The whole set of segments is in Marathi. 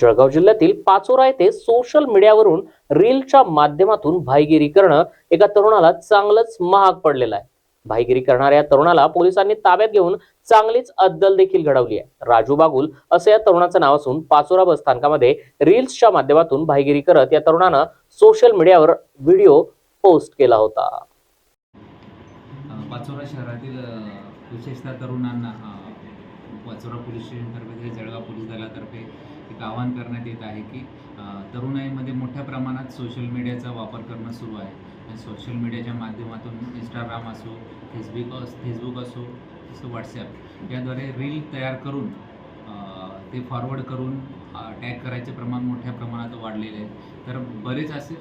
जळगाव जिल्ह्यातील पाचोरा येथे सोशल मीडियावरून रीलच्या माध्यमातून भाईगिरी करणं एका तरुणाला चांगलंच महाग पडलेलं आहे. भाईगिरी करणाऱ्या तरुणाला पोलिसांनी ताब्यात घेऊन चांगलीच अद्दल देखील घडवली आहे. राजू बागुल असं या तरुणाचं नाव असून पाचोरा बस स्थानकामध्ये रील्सच्या माध्यमातून भाईगिरी करत या तरुणानं सोशल मीडियावर व्हिडिओ पोस्ट केला होता. पाचोरा शहरातील विशेषतः तरुणांना पाचोरा पोलीस स्टेशनतर्फे तरी जळगाव पोलीस दलातर्फे एक आवाहन करण्यात येत आहे की तरुणाईमध्ये मोठ्या प्रमाणात सोशल मीडियाचा वापर करणं सुरू आहे. आणि सोशल मीडियाच्या माध्यमातून इंस्टाग्राम असो फेसबुक फेसबुक असो तसं व्हॉट्सॲप याद्वारे रील तयार करून ते फॉरवर्ड करून टॅग करायचे प्रमाण मोठ्या प्रमाणात वाढलेले आहे तर बरेच असे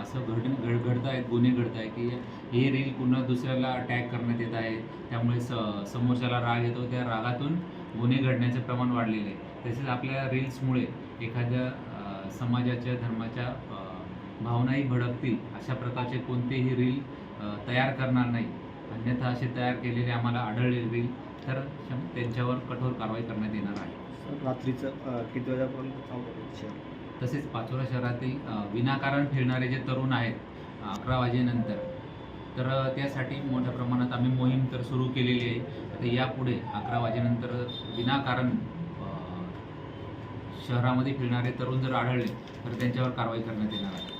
असं घड घड घडत आहेत गुन्हे घडत आहे की हे रील पुन्हा दुसऱ्याला टॅग करण्यात येत आहे. त्यामुळे स समोरच्याला राग येतो. त्या रागातून गुन्हे घडण्याचे प्रमाण वाढलेले आहे. तसेच आपल्या रील्समुळे एखाद्या समाजाच्या धर्माच्या भावनाही भडकतील अशा प्रकारचे कोणतेही रील तयार करणार नाही. अन्यथा असे तयार केलेले आम्हाला आढळले रील तर त्यांच्यावर कठोर कारवाई करण्यात येणार आहे. रात्रीचं किती वाजेपर्यंत तसेच पाचोरा शहरातील विनाकारण फिरणारे जे तरुण आहेत अकरा वाजेनंतर तर त्यासाठी मोठ्या प्रमाणात आम्ही मोहीम तर सुरू केलेली आहे. आता यापुढे अकरा वाजेनंतर विनाकारण शहरामध्ये फिरणारे तरुण जर आढळले तर त्यांच्यावर कारवाई करण्यात येणार आहे.